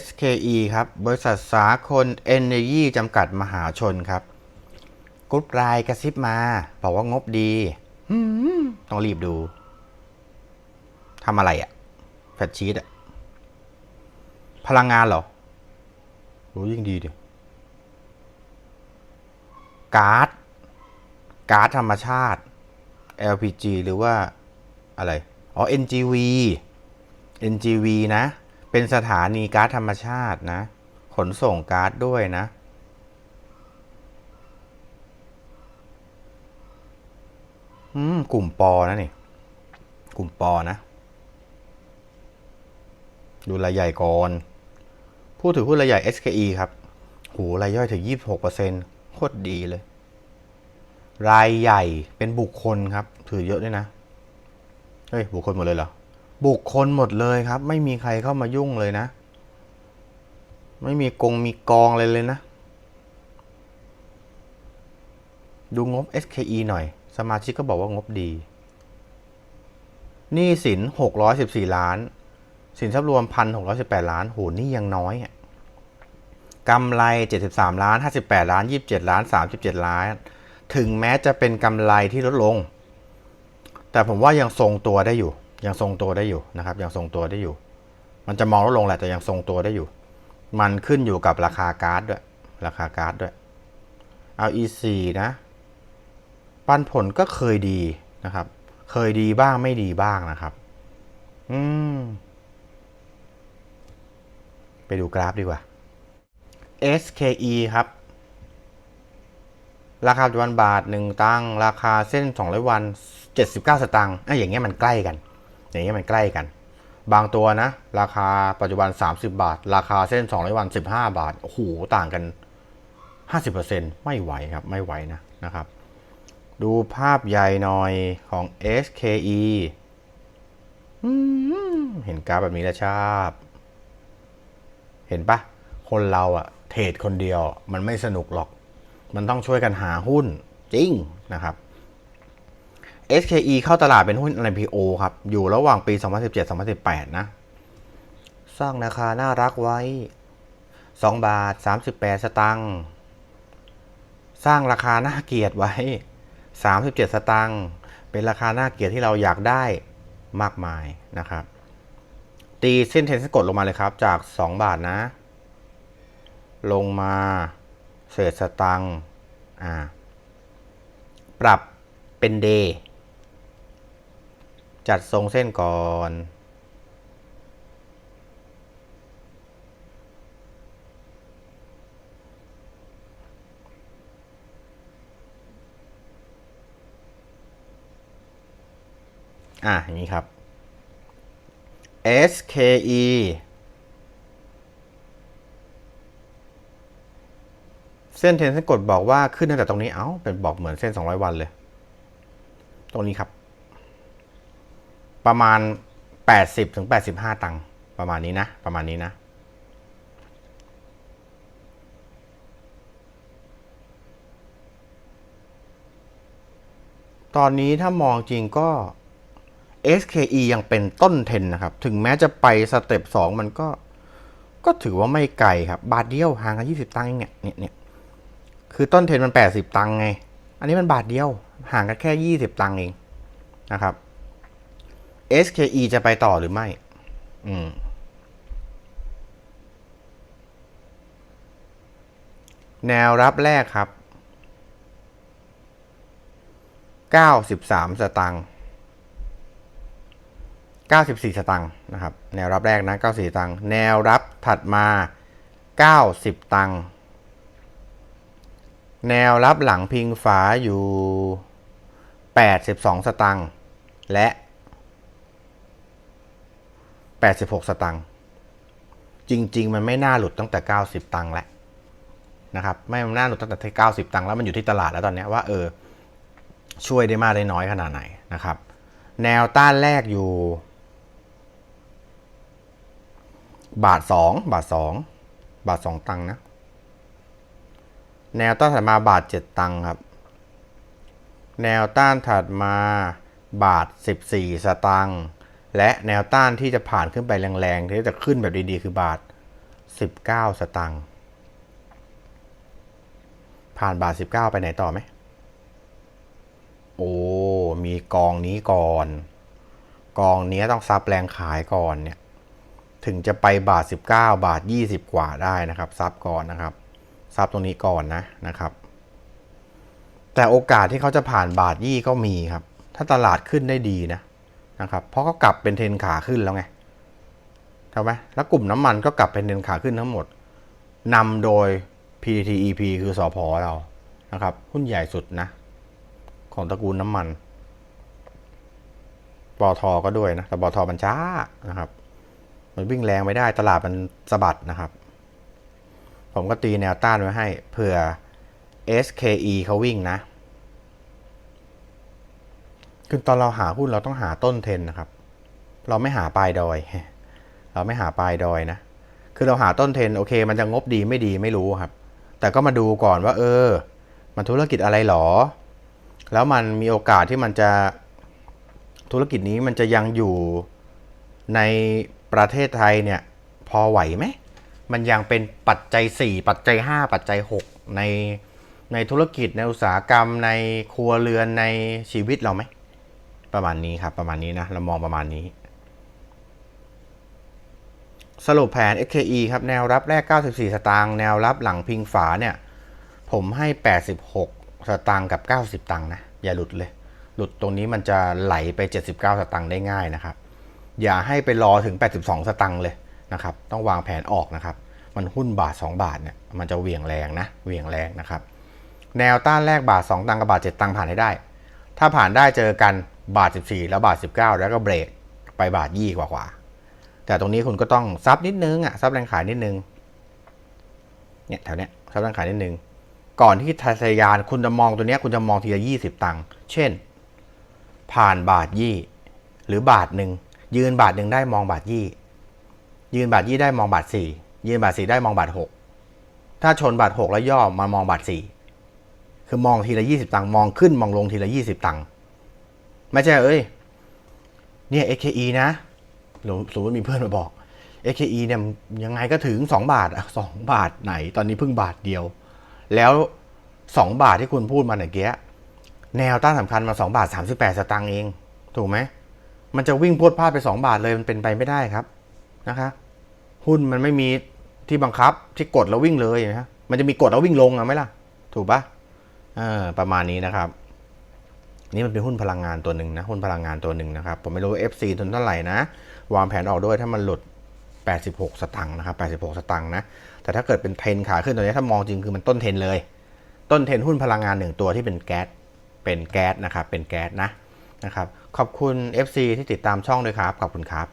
SKE ครับบริษัทสากลเอเนยีจำกัดมหาชนครับกรุ๊ปไลน์กระซิบมา บอกว่างบดีอืมต้องรีบดูทำอะไรอะแฟชชีตอะพลังงานเหรอรู้ยิ่งดีดิการ์ดการ์ดธรรมชาติ LPG หรือว่าอะไร อ๋อ NGV NGV นะ เป็นสถานีก๊าซธรรมชาตินะ ขนส่งก๊าซด้วยนะ อืม กลุ่มปอนะนี่ กลุ่มปอนะ ดูรายใหญ่ก่อน ผู้ถือหุ้นรายใหญ่ SKE ครับ หูรายย่อยถึง 26%โคตรดีเลย รายใหญ่เป็นบุคคลครับ ถือเยอะด้วยนะ เฮ้ย บุคคลหมดเลยเหรอ บุคคลหมดเลยครับ ไม่มีใครเข้ามายุ่งเลยนะ ไม่มีกงมีกองอะไรเลยนะ ดูงบ SKE หน่อย สมาชิกก็บอกว่างบดีหนี้สิน 614 ล้าน สินทรัพย์รวม 1,618 ล้าน โห นี่ยังน้อยอะกำไร 73 ล้าน 58 ล้าน 27 ล้าน 37 ล้าน ถึงแม้จะเป็นกำไรที่ลดลง แต่ผมว่ายังทรงตัวได้อยู่ ยังทรงตัวได้อยู่นะครับยังทรงตัวได้อยู่ มันจะมองลดลงแหละแต่ยังทรงตัวได้อยู่ มันขึ้นอยู่กับราคาการ์ดด้วยราคาการ์ดด้วยเอา E4 นะปันผลก็เคยดีนะครับ เคยดีบ้างไม่ดีบ้างนะครับ อืม ไปดูกราฟดีกว่า SKE ครับ ราคาปัจจุบันบาท 1 ตังราคาเส้น 200 วัน 79 สตางค์อะอย่างเงี้ยมันใกล้กัน อย่างเงี้ยมันใกล้กัน บางตัวนะ ราคาปัจจุบัน 30 บาท ราคาเส้น200วัน 15 บาทโอ้โหต่างกัน 50%ไม่ไหวครับไม่ไหวนะนะครับ ดูภาพใหญ่หน่อยของ SKE อเห็นกราฟแบบนี้แล้วชอบ เห็นปะคนเราอะเทรดคนเดียวมันไม่สนุกหรอก มันต้องช่วยกันหาหุ้นจริงนะครับ SKE เข้าตลาดเป็นหุ้น IPO ครับ อยู่ระหว่างปี 2017-2018 นะ สร้างราคาน่ารักไว้ 2 บาท 38 สตังค์ สร้างราคาน่าเกลียดไว้ 37 สตังค์ เป็นราคาน่าเกลียดที่เราอยากได้มากมายนะครับ ตีเส้นเทนสกดลงมาเลยครับ จาก 2 บาทนะ ลงมาเศษสตังค์ อ่า ปรับเป็นเดย์ จัดทรงเส้นก่อน อะอย่างนี้ครับ SKE เส้นเทนเส้นกดบอกว่าขึ้นตั้งแต่ตรงนี้ เอ้า เป็นบอกเหมือนเส้น 200 วันเลย ตรงนี้ครับ ประมาณ 80ถึง85 ตังค์ประมาณนี้นะ ประมาณนี้นะ ตอนนี้ถ้ามองจริงก็ SKE ยังเป็นต้นเทนนะครับ ถึงแม้จะไปสเต็ป2มันก็ ก็ถือว่าไม่ไกลครับ บาทเดียวห่างกัน20 ตังค์เองเนี่ยเนี่ยเนี่ยคือต้นเทนมัน 80 ตังค์ไง อันนี้มันบาทเดียวห่างกันแค่ 20 ตังค์เองนะครับ SKE จะไปต่อหรือไม่ อืม แนวรับแรกครับ 93 สตังค์94 สตังค์นะครับ แนวรับแรกนะ 94 สตังค์แนวรับถัดมา 90 ตังค์แนวรับหลังพิงฝาอยู่ 82 สตังค์และ 86 สตังค์จริง ๆ มันไม่น่าหลุดตั้งแต่ 90 ตังค์แล้วนะครับไม่มันน่าหลุดตั้งแต่ที่90 ตังค์แล้วมันอยู่ที่ตลาดแล้วตอนนี้ว่าเออช่วยได้มากได้น้อยขนาดไหนนะครับ แนวต้านแรกอยู่ บาทสองบาทสองบาทสองตังค์นะแนวต้านถัดมาบาทเจ็ดตังค์ครับ แนวต้านถัดมาบาทสิบสี่สตังค์ และแนวต้านที่จะผ่านขึ้นไปแรงๆที่จะขึ้นแบบดีๆ คือบาท 19 สตังค์ผ่านบาท 19 ไปไหนต่อไหม โอ้ มีกองนี้ก่อน กองนี้ต้องซับแรงขายก่อนเนี่ย ถึงจะไปบาท 19 บาท 20 กว่าได้นะครับ ซับก่อนนะครับ ซับตรงนี้ก่อนนะนะครับ แต่โอกาสที่เขาจะผ่านบาทยี่ก็มีครับ ถ้าตลาดขึ้นได้ดีนะ นะครับเพราะเขากลับเป็นเทรนขาขึ้นแล้วไงถูกไหมแล้วกลุ่มน้ำมันก็กลับเป็นเทรนขาขึ้นทั้งหมดนำโดย PT EP คือสอพอเรานะครับ หุ้นใหญ่สุดนะ ของตระกูลน้ำมันปอทอก็ด้วยนะแต่ปอทอมันช้านะครับ มันวิ่งแรงไม่ได้ตลาดมันสะบัดนะครับ ผมก็ตีแนวต้านไว้ให้เผื่อ SKE เขาวิ่งนะ คือตอนเราหาหุ้นเราต้องหาต้นเทรนนะครับ เราไม่หาปลายดอย เราไม่หาปลายดอยนะ คือเราหาต้นเทรนโอเค มันจะงบดีไม่ดีไม่รู้ครับ แต่ก็มาดูก่อนว่า เออ มันธุรกิจอะไรหรอ แล้วมันมีโอกาสที่มันจะธุรกิจนี้มันจะยังอยู่ในประเทศไทยเนี่ย พอไหวไหม มันยังเป็นปัจจัย 4 ปัจจัย 5 ปัจจัย 6 ในในธุรกิจในอุตสาหกรรมในครัวเรือนในชีวิตเราไหม ประมาณนี้ครับ ประมาณนี้นะเรามองประมาณนี้ สรุปแผน XKE ครับ แนวรับแรก 94 สตางค์แนวรับหลังพิงฝาเนี่ย ผมให้ 86 สตางค์กับ 90 ตังค์นะ อย่าหลุดเลย หลุดตรงนี้มันจะไหลไป 79 สตางค์ได้ง่ายนะครับ อย่าให้ไปรอถึง 82 สตังค์เลยนะครับ ต้องวางแผนออกนะครับ มันหุ้นบาท 2 บาทเนี่ยมันจะเหวี่ยงแรงนะเหวี่ยงแรงนะครับ แนวต้านแรกบาท 2 ตังค์กับบาท 7 ตังค์ผ่านให้ได้ ถ้าผ่านได้เจอกัน บาท 14 แล้วบาท 19 แล้วก็เบรกไปบาทยี่กว่ากว่าแต่ตรงนี้คุณก็ต้องซับนิดนึงอะซับแรงขายนิดนึงเนี่ยแถวเนี้ยซับแรงขายนิดนึง ก่อนที่ทะทะยานคุณจะมองตัวเนี้ยคุณจะมองทีละยี่สิบตังค์เช่น ผ่านบาทยี่หรือบาทหนึ่งยืนบาทหนึ่งได้มองบาทยี่ยืนบาทยี่ได้มองบาทสี่ยืนบาทสี่ได้มองบาทหกถ้าชนบาทหกแล้วย่อมามองบาทสี่คือมองทีละยี่สิบตังค์มองขึ้นมองลงทีละยี่สิบตังค์ ไม่ใช่เอ้ยเนี่ย XKE นะหรือสมมติมีเพื่อนมาบอก XKE เนี่ยยังไงก็ถึง 2 บาทอะสองบาทไหนตอนนี้เพิ่งบาทเดียว แล้ว 2 บาทที่คุณพูดมาเมื่อกี้แนวต้านสำคัญมา 2 บาท 38 สตางค์เอง ถูกไหม มันจะวิ่งพวดพลาดไป 2 บาทเลยมันเป็นไปไม่ได้ครับนะคะ หุ้นมันไม่มีที่บังคับที่กดแล้ววิ่งเลยนะฮะมันจะมีกดแล้ววิ่งลงอะไหมล่ะ ถูกปะประมาณนี้นะครับ นี่มันเป็นหุ้นพลังงานตัวหนึ่งนะหุ้นพลังงานตัวหนึ่งนะครับ ผมไม่รู้ FC ทุนเท่าไหร่นะ วางแผนออกด้วยถ้ามันหลุด 86 สตังค์นะครับ86 สตังค์นะ แต่ถ้าเกิดเป็นเทรนขาขึ้นตัวนี้ถ้ามองจริงคือมันต้นเทรนเลย ต้นเทรนหุ้นพลังงานหนึ่งตัวที่เป็นแก๊สเป็นแก๊สนะครับเป็นแก๊สนะนะครับขอบคุณ FC ที่ติดตามช่องด้วยครับขอบคุณครับ